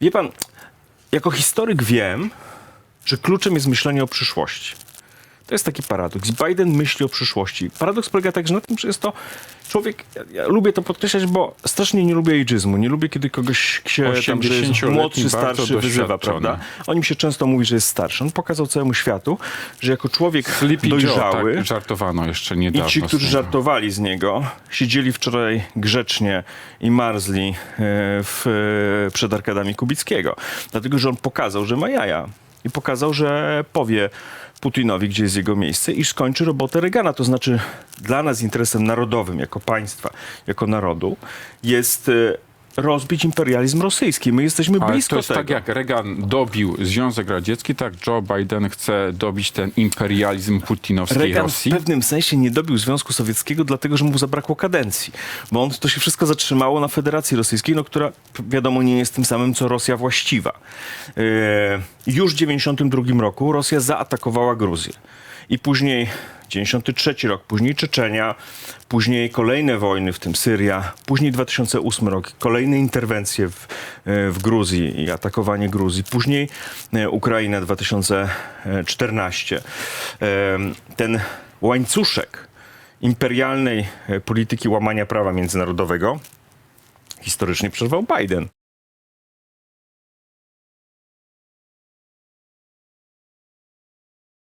Wie pan, jako historyk wiem, że kluczem jest myślenie o przyszłości. To jest taki paradoks. Biden myśli o przyszłości. Paradoks polega także na tym, że jest to człowiek, ja, ja lubię to podkreślać, bo strasznie nie lubię ageizmu. Nie lubię, kiedy kogoś się tam, że jest 80-letni, młodszy, starszy wyzywa, prawda? O nim się często mówi, że jest starszy. On pokazał całemu światu, że jako czwiek Sleepy dojrzały... Joe, tak żartowano jeszcze I niedawno. ci, z którzy żartowali z niego, siedzieli wczoraj grzecznie i marzli e, w, e, przed arkadami Kubickiego. Dlatego, że on pokazał, że ma jaja. I pokazał, że powie Putinowi, gdzie jest jego miejsce i skończy robotę Reagana. To znaczy dla nas interesem narodowym, jako państwa, jako narodu, jest e, rozbić imperializm rosyjski. My jesteśmy Ale blisko to jest tego. tak, jak Reagan dobił Związek Radziecki, tak Joe Biden chce dobić ten imperializm putinowskiej Reagan Rosji. w pewnym sensie nie dobił Związku Sowieckiego, dlatego że mu zabrakło kadencji. Bo on, to się wszystko zatrzymało na Federacji Rosyjskiej, no, która wiadomo nie jest tym samym, co Rosja właściwa. E, już w 1992 roku Rosja zaatakowała Gruzję. I później 93 rok, później Czeczenia, później kolejne wojny, w tym Syria, później 2008 rok, kolejne interwencje w, e, w Gruzji i atakowanie Gruzji, później e, Ukraina 2014. E, Ten łańcuszek imperialnej e, polityki łamania prawa międzynarodowego historycznie przerwał Biden.